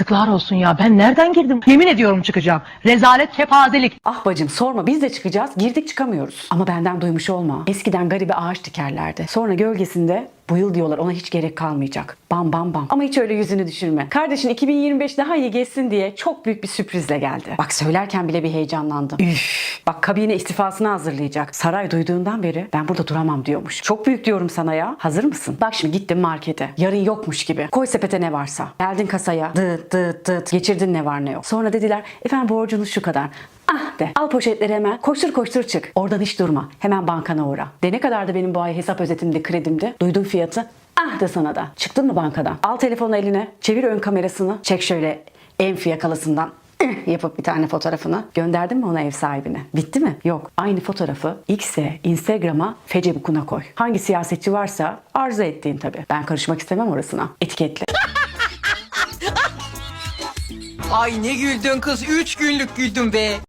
Yazıklar olsun ya. Ben nereden girdim? Yemin ediyorum çıkacağım. Rezalet kepazelik. Ah bacım sorma biz de çıkacağız. Girdik çıkamıyoruz. Ama benden duymuş olma. Eskiden garibe ağaç dikerlerdi. Sonra gölgesinde bu yıl diyorlar ona hiç gerek kalmayacak. Bam bam bam. Ama hiç öyle yüzünü düşürme. Kardeşin 2025 daha iyi geçsin diye çok büyük bir sürprizle geldi. Bak söylerken bile bir heyecanlandım. Üf. Bak kabine istifasını hazırlayacak. Saray duyduğundan beri ben burada duramam diyormuş. Çok büyük diyorum sana ya. Hazır mısın? Bak şimdi gittim markete. Yarın yokmuş gibi. Koy sepete ne varsa. Geldin kasaya. Dıt dıt dıt. Geçirdin ne var ne yok. Sonra dediler efendim borcunuz şu kadar. Ah de al poşetleri hemen koştur koştur çık. Oradan hiç durma. Hemen bankana uğra. De ne kadar da benim bu ay hesap özetimde kredimde. Duydun fiyatı. Ah de sana da. Çıktın mı bankadan? Al telefonu eline. Çevir ön kamerasını. Çek şöyle en yakalasından eh, yapıp bir tane fotoğrafını gönderdin mi ona ev sahibine? Bitti mi? Yok. Aynı fotoğrafı X'e, Instagram'a, Facebook'una koy. Hangi siyasetçi varsa arzu ettiğin tabii. Ben karışmak istemem orasına. Etiketle. Ay ne güldün kız. Üç günlük güldün be.